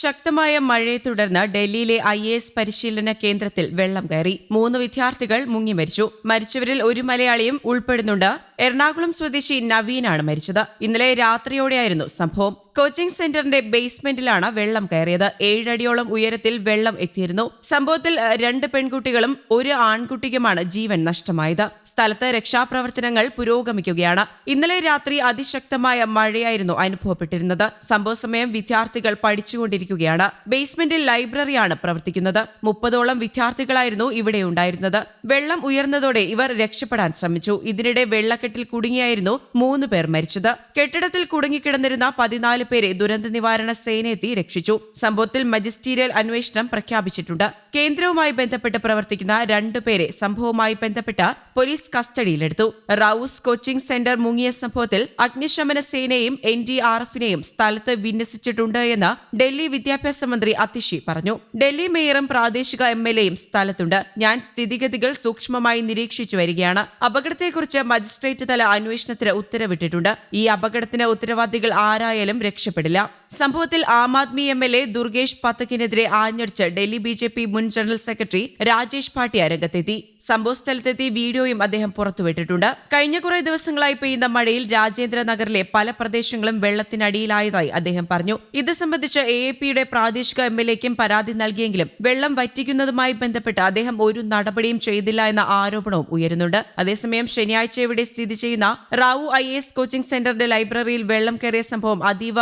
ശക്തമായ മഴയെ തുടർന്ന് ഡൽഹിയിലെ ഐ എ എസ് പരിശീലന കേന്ദ്രത്തിൽ വെള്ളം കയറി. മൂന്ന് വിദ്യാർത്ഥികൾ മുങ്ങി മരിച്ചു. മരിച്ചവരിൽ ഒരു മലയാളിയും ഉൾപ്പെടുന്നുണ്ട്. എറണാകുളം സ്വദേശി നവീനാണ് മരിച്ചത്. ഇന്നലെ രാത്രിയോടെയായിരുന്നു സംഭവം. കോച്ചിംഗ് സെന്ററിന്റെ ബേസ്മെന്റിലാണ് വെള്ളം കയറിയത്. ഏഴടിയോളം ഉയരത്തിൽ വെള്ളം എത്തിയിരുന്നു. സംഭവത്തിൽ രണ്ട് പെൺകുട്ടികളും ഒരു ആൺകുട്ടിക്കുമാണ് ജീവൻ നഷ്ടമായത്. സ്ഥലത്ത് രക്ഷാപ്രവർത്തനങ്ങൾ പുരോഗമിക്കുകയാണ്. ഇന്നലെ രാത്രി അതിശക്തമായ മഴയായിരുന്നു അനുഭവപ്പെട്ടിരുന്നത്. സംഭവ സമയം വിദ്യാർത്ഥികൾ പഠിച്ചുകൊണ്ടിരിക്കുകയാണ്. ബേസ്മെന്റിൽ ലൈബ്രറിയാണ് പ്രവർത്തിക്കുന്നത്. മുപ്പതോളം വിദ്യാർത്ഥികളായിരുന്നു ഇവിടെ ഉണ്ടായിരുന്നത്. വെള്ളം ഉയർന്നതോടെ ഇവർ രക്ഷപ്പെടാൻ ശ്രമിച്ചു. ഇതിനിടെ വെള്ളക്കെട്ടിൽ കുടുങ്ങിയായിരുന്നു മൂന്ന് പേർ മരിച്ചത്. കെട്ടിടത്തിൽ കുടുങ്ങിക്കിടന്നിരുന്ന പതിനാല് പേരെ ദുരന്ത നിവാരണ സേന എത്തി രക്ഷിച്ചു. സംഭവത്തിൽ മജിസ്റ്റീരിയൽ അന്വേഷണം പ്രഖ്യാപിച്ചിട്ടുണ്ട്. കേന്ദ്രവുമായി ബന്ധപ്പെട്ട് പ്രവർത്തിക്കുന്ന രണ്ടുപേരെ സംഭവവുമായി ബന്ധപ്പെട്ട് പോലീസ് കസ്റ്റഡിയിലെടുത്തു. റൌസ് കോച്ചിംഗ് സെന്റർ മുങ്ങിയ സംഭവത്തിൽ അഗ്നിശമന സേനയും എൻ ഡി ആർ എഫിനെയും സ്ഥലത്ത് വിന്യസിച്ചിട്ടുണ്ട് എന്ന് ഡൽഹി വിദ്യാഭ്യാസ മന്ത്രി അതിഷി പറഞ്ഞു. ഡൽഹി മേയറും പ്രാദേശിക എം എൽ എയും സ്ഥലത്തുണ്ട്. ഞാൻ സ്ഥിതിഗതികൾ സൂക്ഷ്മമായി നിരീക്ഷിച്ചു വരികയാണ്. അപകടത്തെക്കുറിച്ച് മജിസ്ട്രേറ്റ് തല അന്വേഷണത്തിന് ഉത്തരവിട്ടിട്ടുണ്ട്. ഈ അപകടത്തിന് ഉത്തരവാദികൾ ആരായാലും രക്ഷപ്പെടില്ല. സംഭവത്തിൽ Aam Aadmi M L A Durgesh പത്തക്കിനെതിരെ ആഞ്ഞടിച്ച് ഡൽഹി ബി ജെ പി മുൻ ജനറൽ സെക്രട്ടറി രാജേഷ് പാട്ടിയ രംഗത്തെത്തി. സംഭവ സ്ഥലത്തെത്തി വീഡിയോയും അദ്ദേഹം പുറത്തുവിട്ടിട്ടുണ്ട്. കഴിഞ്ഞ കുറേ ദിവസങ്ങളായി പെയ്യുന്ന മഴയിൽ രാജേന്ദ്ര നഗറിലെ പല പ്രദേശങ്ങളും വെള്ളത്തിനടിയിലായതായി അദ്ദേഹം പറഞ്ഞു. ഇത് സംബന്ധിച്ച് എ എ പിയുടെ പ്രാദേശിക എം എൽ എക്കും പരാതി നൽകിയെങ്കിലും വെള്ളം വറ്റിക്കുന്നതുമായി ബന്ധപ്പെട്ട് അദ്ദേഹം ഒരു നടപടിയും ചെയ്തില്ല എന്ന ആരോപണവും ഉയരുന്നുണ്ട്. അതേസമയം ശനിയാഴ്ച ഇവിടെ സ്ഥിതി ചെയ്യുന്ന റാവു ഐ കോച്ചിംഗ് സെന്ററിന്റെ ലൈബ്രറിയിൽ വെള്ളം കയറിയ സംഭവം അതീവ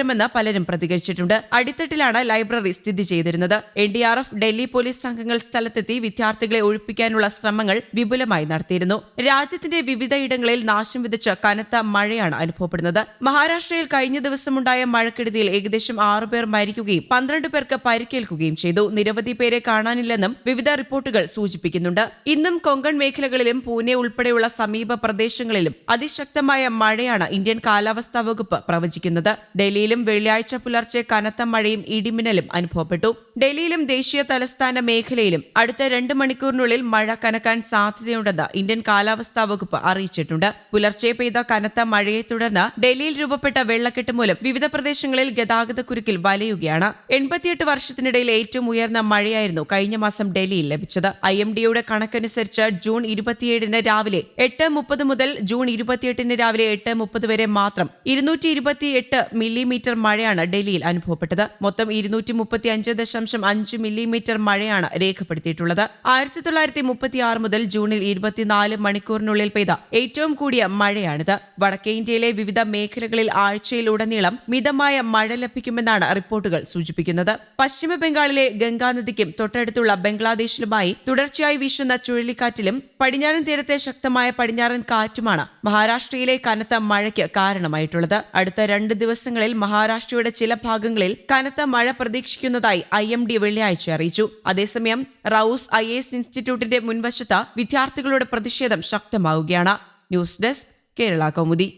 ദുഃഖകരമെന്ന് പലരും പ്രതികരിച്ചിട്ടുണ്ട്. അടിത്തട്ടിലാണ് ലൈബ്രറി സ്ഥിതി ചെയ്തിരുന്നത്. N D R F Delhi police സംഘങ്ങൾ സ്ഥലത്തെത്തി വിദ്യാർത്ഥികളെ ഒഴിപ്പിക്കാനുള്ള ശ്രമങ്ങൾ വിപുലമായി നടത്തിയിരുന്നു. രാജ്യത്തിന്റെ വിവിധയിടങ്ങളിൽ നാശം വിതച്ച കനത്ത മഴയാണ് അനുഭവപ്പെടുന്നത്. മഹാരാഷ്ട്രയിൽ കഴിഞ്ഞ ദിവസമുണ്ടായ മഴക്കെടുതിയിൽ ഏകദേശം ആറുപേർ മരിക്കുകയും പന്ത്രണ്ട് പേർക്ക് പരിക്കേൽക്കുകയും ചെയ്തു. നിരവധി പേരെ കാണാനില്ലെന്നും വിവിധ റിപ്പോർട്ടുകൾ സൂചിപ്പിക്കുന്നുണ്ട്. ഇന്നും കൊങ്കൺ മേഖലകളിലും പൂനെ ഉൾപ്പെടെയുള്ള സമീപ പ്രദേശങ്ങളിലും അതിശക്തമായ മഴയാണ് ഇന്ത്യൻ കാലാവസ്ഥാ വകുപ്പ് പ്രവചിക്കുന്നത്. ഡൽഹിയിലും വെള്ളിയാഴ്ച പുലർച്ചെ കനത്ത മഴയും ഇടിമിന്നലും അനുഭവപ്പെട്ടു. ഡൽഹിയിലും ദേശീയ തലസ്ഥാന മേഖലയിലും അടുത്ത രണ്ട് മണിക്കൂറിനുള്ളിൽ മഴ കനക്കാൻ സാധ്യതയുണ്ടെന്ന് ഇന്ത്യൻ കാലാവസ്ഥാ വകുപ്പ് അറിയിച്ചിട്ടുണ്ട്. പുലർച്ചെ പെയ്ത കനത്ത മഴയെ തുടർന്ന് ഡൽഹിയിൽ രൂപപ്പെട്ട വെള്ളക്കെട്ട് മൂലം വിവിധ പ്രദേശങ്ങളിൽ ഗതാഗത കുരുക്കിൽ വലയുകയാണ്. എൺപത്തിയെട്ട് വർഷത്തിനിടയിൽ ഏറ്റവും ഉയർന്ന മഴയായിരുന്നു കഴിഞ്ഞ മാസം ഡൽഹിയിൽ ലഭിച്ചത്. ഐ എം ഡിയുടെ കണക്കനുസരിച്ച് ജൂൺ ഇരുപത്തിയേഴിന് രാവിലെ എട്ട് മുപ്പത് മുതൽ ജൂൺ ഇരുപത്തിയെട്ടിന് രാവിലെ എട്ട് മുപ്പത് വരെ മാത്രം ഇരുന്നൂറ്റി ഇരുപത്തിയെട്ട് മില്ലിമീറ്റർ മഴയാണ് ഡൽഹിയിൽ അനുഭവപ്പെട്ടത്. മൊത്തം ഇരുന്നൂറ്റി മുപ്പത്തി അഞ്ച് ദശാംശം അഞ്ച് മില്ലിമീറ്റർ മഴയാണ് രേഖപ്പെടുത്തിയിട്ടുള്ളത്. ആയിരത്തി തൊള്ളായിരത്തി മുപ്പത്തി ആറ് മുതൽ ജൂണിൽ ഇരുപത്തിനാല് മണിക്കൂറിനുള്ളിൽ പെയ്ത ഏറ്റവും കൂടിയ മഴയാണിത്. വടക്കേ ഇന്ത്യയിലെ വിവിധ മേഖലകളിൽ ആഴ്ചയിലുടനീളം മിതമായ മഴ ലഭിക്കുമെന്നാണ് റിപ്പോർട്ടുകൾ സൂചിപ്പിക്കുന്നത്. പശ്ചിമ ബംഗാളിലെ ഗംഗാനദിക്കും തൊട്ടടുത്തുള്ള ബംഗ്ലാദേശിലുമായി തുടർച്ചയായി വീശുന്ന ചുഴലിക്കാറ്റിലും പടിഞ്ഞാറൻ തീരത്തെ ശക്തമായ പടിഞ്ഞാറൻ കാറ്റുമാണ് മഹാരാഷ്ട്രയിലെ കനത്ത മഴയ്ക്ക് കാരണമായിട്ടുള്ളത്. അടുത്ത രണ്ട് ദിവസങ്ങളിൽ മഹാരാഷ്ട്രയുടെ ചില ഭാഗങ്ങളിൽ കനത്ത മഴ പ്രതീക്ഷിക്കുന്നതായി ഐ എം ഡി വെള്ളിയാഴ്ച അറിയിച്ചു. അതേസമയം റൌസ് ഐ എസ് ഇൻസ്റ്റിറ്റ്യൂട്ടിന്റെ മുൻവശത്ത് വിദ്യാർത്ഥികളുടെ പ്രതിഷേധം ശക്തമാവുകയാണ്. News desk Kerala Kaumudi.